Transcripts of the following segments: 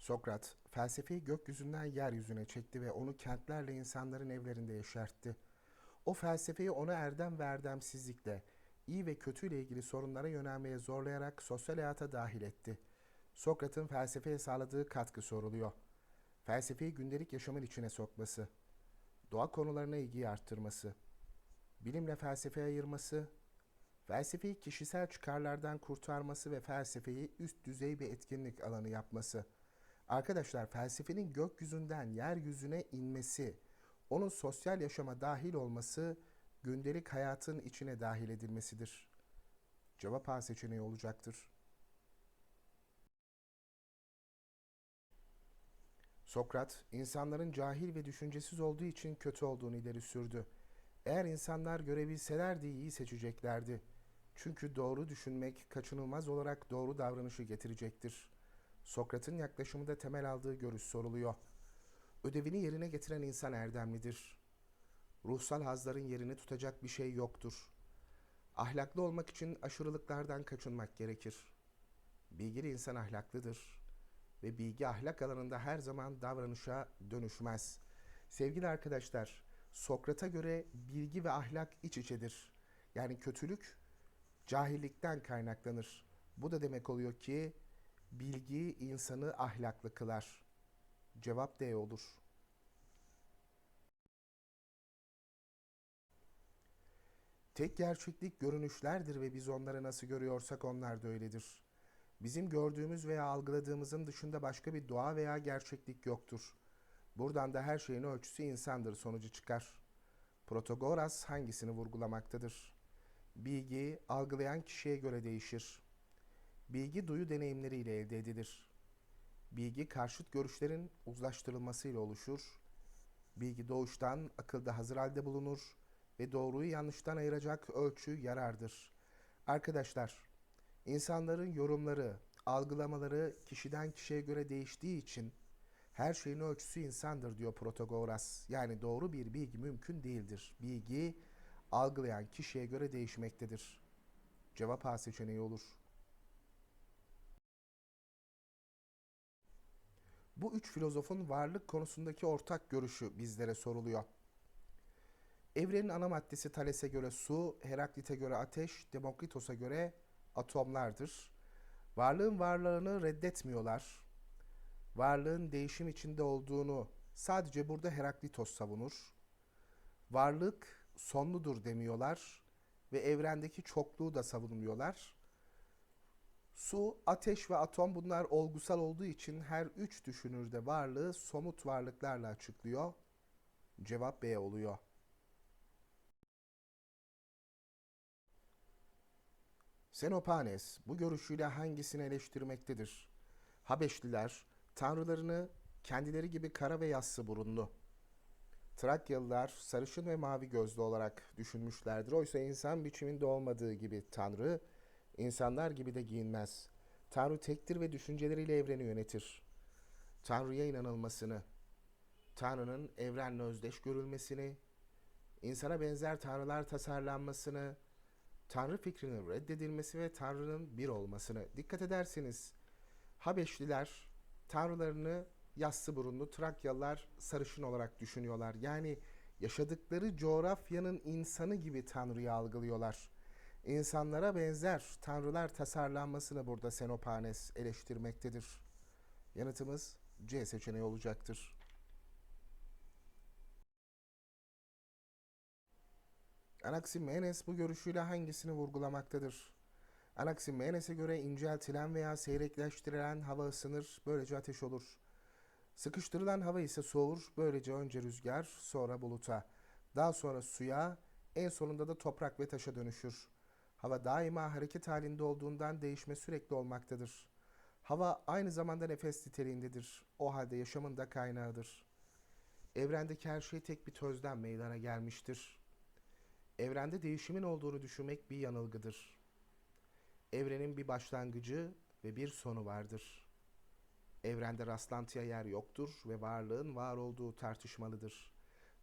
Sokrat, felsefeyi gökyüzünden yeryüzüne çekti ve onu kentlerle insanların evlerinde yeşertti. O felsefeyi ona erdem ve erdemsizlikle, iyi ve kötüyle ilgili sorunlara yönelmeye zorlayarak sosyal hayata dahil etti. Sokrat'ın felsefeye sağladığı katkı soruluyor. Felsefeyi gündelik yaşamın içine sokması, doğa konularına ilgiyi arttırması, bilimle felsefeye ayırması, felsefeyi kişisel çıkarlardan kurtarması ve felsefeyi üst düzey bir etkinlik alanı yapması. Arkadaşlar felsefenin gökyüzünden yeryüzüne inmesi, onun sosyal yaşama dahil olması, gündelik hayatın içine dahil edilmesidir. Cevap A seçeneği olacaktır. Sokrat, insanların cahil ve düşüncesiz olduğu için kötü olduğunu ileri sürdü. Eğer insanlar görebilselerdi iyi seçeceklerdi. Çünkü doğru düşünmek kaçınılmaz olarak doğru davranışı getirecektir. Sokrat'ın yaklaşımında temel aldığı görüş soruluyor. Ödevini yerine getiren insan erdemlidir. Ruhsal hazların yerini tutacak bir şey yoktur. Ahlaklı olmak için aşırılıklardan kaçınmak gerekir. Bilgili insan ahlaklıdır ve bilgi ahlak alanında her zaman davranışa dönüşmez. Sevgili arkadaşlar, Sokrat'a göre bilgi ve ahlak iç içedir. Yani kötülük cahillikten kaynaklanır. Bu da demek oluyor ki bilgi insanı ahlaklı kılar. Cevap D olur. Tek gerçeklik görünüşlerdir ve biz onları nasıl görüyorsak onlar da öyledir. Bizim gördüğümüz veya algıladığımızın dışında başka bir doğa veya gerçeklik yoktur. Buradan da her şeyin ölçüsü insandır sonucu çıkar. Protagoras hangisini vurgulamaktadır? Bilgi algılayan kişiye göre değişir. Bilgi duyu deneyimleriyle elde edilir. Bilgi karşıt görüşlerin uzlaştırılmasıyla oluşur. Bilgi doğuştan akılda hazır halde bulunur ve doğruyu yanlıştan ayıracak ölçü yarardır. Arkadaşlar, insanların yorumları, algılamaları kişiden kişiye göre değiştiği için her şeyin ölçüsü insandır diyor Protagoras. Yani doğru bir bilgi mümkün değildir. Bilgi algılayan kişiye göre değişmektedir. Cevap A seçeneği olur. Bu üç filozofun varlık konusundaki ortak görüşü bizlere soruluyor. Evrenin ana maddesi Thales'e göre su, Heraklit'e göre ateş, Demokritos'a göre atomlardır. Varlığın varlığını reddetmiyorlar. Varlığın değişim içinde olduğunu sadece burada Heraklitos savunur. Varlık sonludur demiyorlar ve evrendeki çokluğu da savunmuyorlar. Su, ateş ve atom bunlar olgusal olduğu için her üç düşünürde varlığı somut varlıklarla açıklıyor. Cevap B oluyor. Xenopanes bu görüşüyle hangisini eleştirmektedir? Habeşliler tanrılarını kendileri gibi kara ve yassı burunlu. Trakyalılar sarışın ve mavi gözlü olarak düşünmüşlerdir. Oysa insan biçiminde olmadığı gibi tanrı insanlar gibi de giyinmez. Tanrı tektir ve düşünceleriyle evreni yönetir. Tanrı'ya inanılmasını, Tanrı'nın evrenle özdeş görülmesini, insana benzer tanrılar tasarlanmasını, Tanrı fikrinin reddedilmesi ve Tanrı'nın bir olmasını dikkat ederseniz Habeşliler tanrılarını yassı burunlu Trakyalılar sarışın olarak düşünüyorlar. Yani yaşadıkları coğrafyanın insanı gibi Tanrı'yı algılıyorlar. İnsanlara benzer tanrılar tasarlanmasını burada Xenopanes eleştirmektedir. Yanıtımız C seçeneği olacaktır. Anaximenes bu görüşüyle hangisini vurgulamaktadır? Anaximenes'e göre inceltilen veya seyrekleştirilen hava ısınır, böylece ateş olur. Sıkıştırılan hava ise soğur, böylece önce rüzgar, sonra buluta, daha sonra suya, en sonunda da toprak ve taşa dönüşür. Hava daima hareket halinde olduğundan değişme sürekli olmaktadır. Hava aynı zamanda nefes niteliğindedir. O halde yaşamın da kaynağıdır. Evrendeki her şey tek bir tözden meydana gelmiştir. Evrende değişimin olduğunu düşünmek bir yanılgıdır. Evrenin bir başlangıcı ve bir sonu vardır. Evrende rastlantıya yer yoktur ve varlığın var olduğu tartışmalıdır.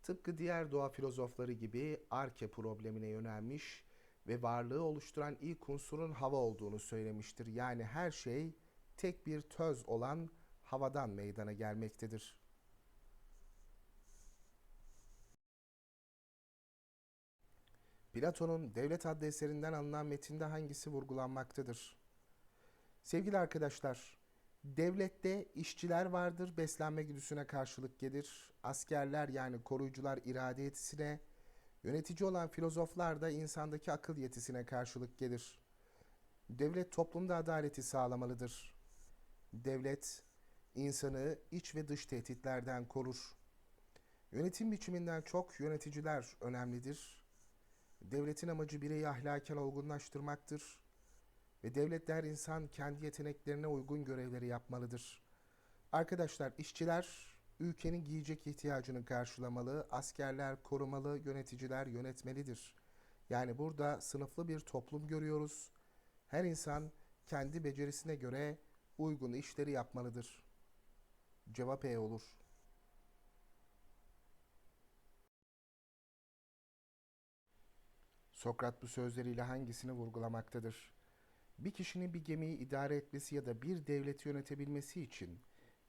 Tıpkı diğer doğa filozofları gibi arke problemine yönelmiş ve varlığı oluşturan ilk unsurun hava olduğunu söylemiştir. Yani her şey tek bir töz olan havadan meydana gelmektedir. Platon'un Devlet adlı eserinden alınan metinde hangisi vurgulanmaktadır? Sevgili arkadaşlar, devlette işçiler vardır, beslenme güdüsüne karşılık gelir. Askerler yani koruyucular irade yetisine, yönetici olan filozoflar da insandaki akıl yetisine karşılık gelir. Devlet toplumda adaleti sağlamalıdır. Devlet insanı iç ve dış tehditlerden korur. Yönetim biçiminden çok yöneticiler önemlidir. Devletin amacı bireyi ahlaken olgunlaştırmaktır ve devletler insan kendi yeteneklerine uygun görevleri yapmalıdır. Arkadaşlar işçiler ülkenin giyecek ihtiyacını karşılamalı, askerler korumalı, yöneticiler yönetmelidir. Yani burada sınıflı bir toplum görüyoruz. Her insan kendi becerisine göre uygun işleri yapmalıdır. Cevap E olur. Sokrat bu sözleriyle hangisini vurgulamaktadır? Bir kişinin bir gemiyi idare etmesi ya da bir devleti yönetebilmesi için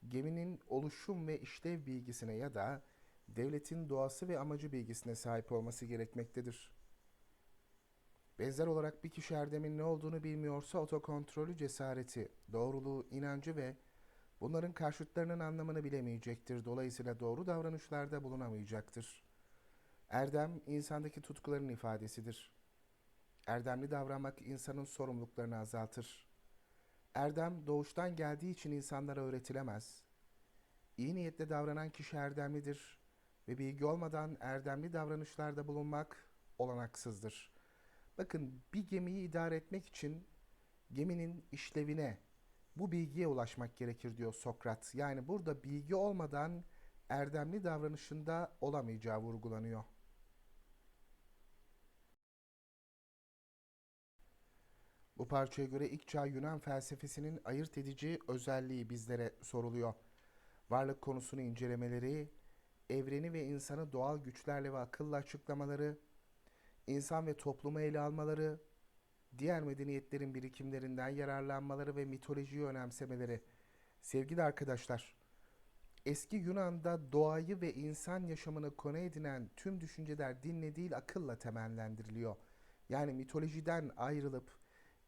geminin oluşum ve işlev bilgisine ya da devletin doğası ve amacı bilgisine sahip olması gerekmektedir. Benzer olarak bir kişi erdemin ne olduğunu bilmiyorsa otokontrolü, cesareti, doğruluğu, inancı ve bunların karşıtlarının anlamını bilemeyecektir. Dolayısıyla doğru davranışlarda bulunamayacaktır. Erdem, insandaki tutkuların ifadesidir. Erdemli davranmak insanın sorumluluklarını azaltır. Erdem doğuştan geldiği için insanlara öğretilemez. İyi niyetle davranan kişi erdemlidir ve bilgi olmadan erdemli davranışlarda bulunmak olanaksızdır. Bakın bir gemiyi idare etmek için geminin işlevine, bu bilgiye ulaşmak gerekir diyor Sokrat. Yani burada bilgi olmadan erdemli davranışında olamayacağı vurgulanıyor. Bu parçaya göre ilk çağ Yunan felsefesinin ayırt edici özelliği bizlere soruluyor. Varlık konusunu incelemeleri, evreni ve insanı doğal güçlerle ve akılla açıklamaları, insan ve toplumu ele almaları, diğer medeniyetlerin birikimlerinden yararlanmaları ve mitolojiyi önemsemeleri. Sevgili arkadaşlar, eski Yunan'da doğayı ve insan yaşamını konu edinen tüm düşünceler dinle değil akılla temellendiriliyor. Yani mitolojiden ayrılıp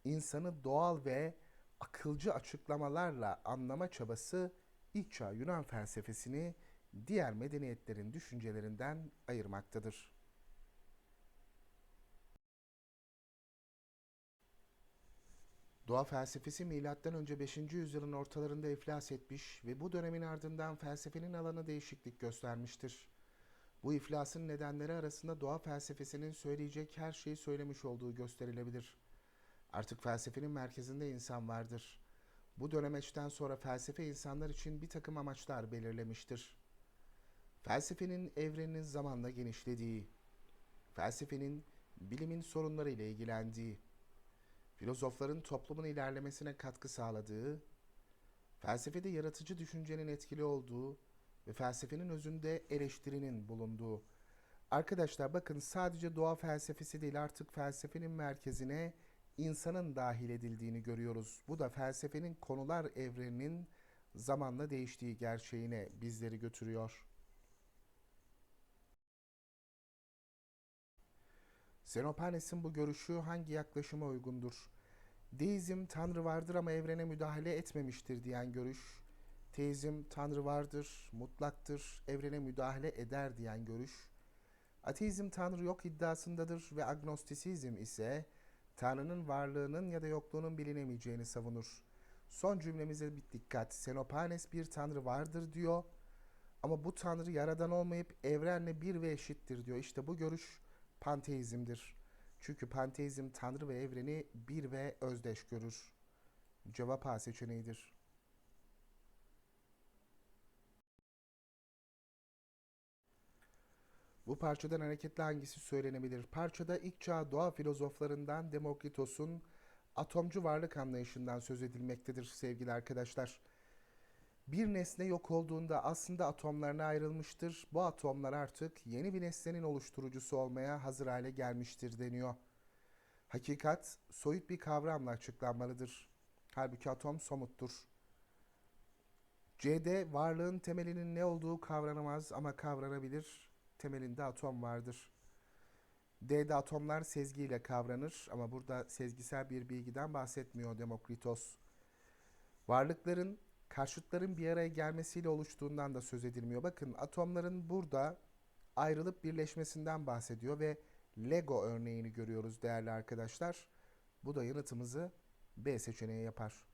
insanı doğal ve akılcı açıklamalarla anlama çabası ilk çağ Yunan felsefesini diğer medeniyetlerin düşüncelerinden ayırmaktadır. Doğa felsefesi M.Ö. 5. yüzyılın ortalarında iflas etmiş ve bu dönemin ardından felsefenin alanı değişiklik göstermiştir. Bu iflasın nedenleri arasında doğa felsefesinin söyleyecek her şeyi söylemiş olduğu gösterilebilir. Artık felsefenin merkezinde insan vardır. Bu dönemeçten sonra felsefe insanlar için bir takım amaçlar belirlemiştir. Felsefenin evrenin zamanla genişlediği, felsefenin bilimin sorunları ile ilgilendiği, filozofların toplumun ilerlemesine katkı sağladığı, felsefede yaratıcı düşüncenin etkili olduğu ve felsefenin özünde eleştirinin bulunduğu. Arkadaşlar bakın sadece doğa felsefesi değil artık felsefenin merkezine insanın dahil edildiğini görüyoruz. Bu da felsefenin konular evreninin zamanla değiştiği gerçeğine bizleri götürüyor. Xenophanes'in bu görüşü hangi yaklaşıma uygundur? Deizm Tanrı vardır ama evrene müdahale etmemiştir diyen görüş, teizm Tanrı vardır, mutlaktır, evrene müdahale eder diyen görüş, ateizm Tanrı yok iddiasındadır ve agnostisizm ise Tanrı'nın varlığının ya da yokluğunun bilinemeyeceğini savunur. Son cümlemize bir dikkat. Xenophanes bir tanrı vardır diyor. Ama bu tanrı yaradan olmayıp evrenle bir ve eşittir diyor. İşte bu görüş panteizmdir. Çünkü panteizm tanrı ve evreni bir ve özdeş görür. Cevap A seçeneğidir. Bu parçadan hareketle hangisi söylenebilir? Parçada ilk çağ doğa filozoflarından Demokritos'un atomcu varlık anlayışından söz edilmektedir sevgili arkadaşlar. Bir nesne yok olduğunda aslında atomlarına ayrılmıştır. Bu atomlar artık yeni bir nesnenin oluşturucusu olmaya hazır hale gelmiştir deniyor. Hakikat soyut bir kavramla açıklanmalıdır. Halbuki atom somuttur. C'de varlığın temelinin ne olduğu kavranamaz ama kavranabilir. Temelinde atom vardır. D'de atomlar sezgiyle kavranır ama burada sezgisel bir bilgiden bahsetmiyor Demokritos. Varlıkların karşıtların bir araya gelmesiyle oluştuğundan da söz edilmiyor. Bakın atomların burada ayrılıp birleşmesinden bahsediyor ve Lego örneğini görüyoruz değerli arkadaşlar. Bu da yanıtımızı B seçeneği yapar.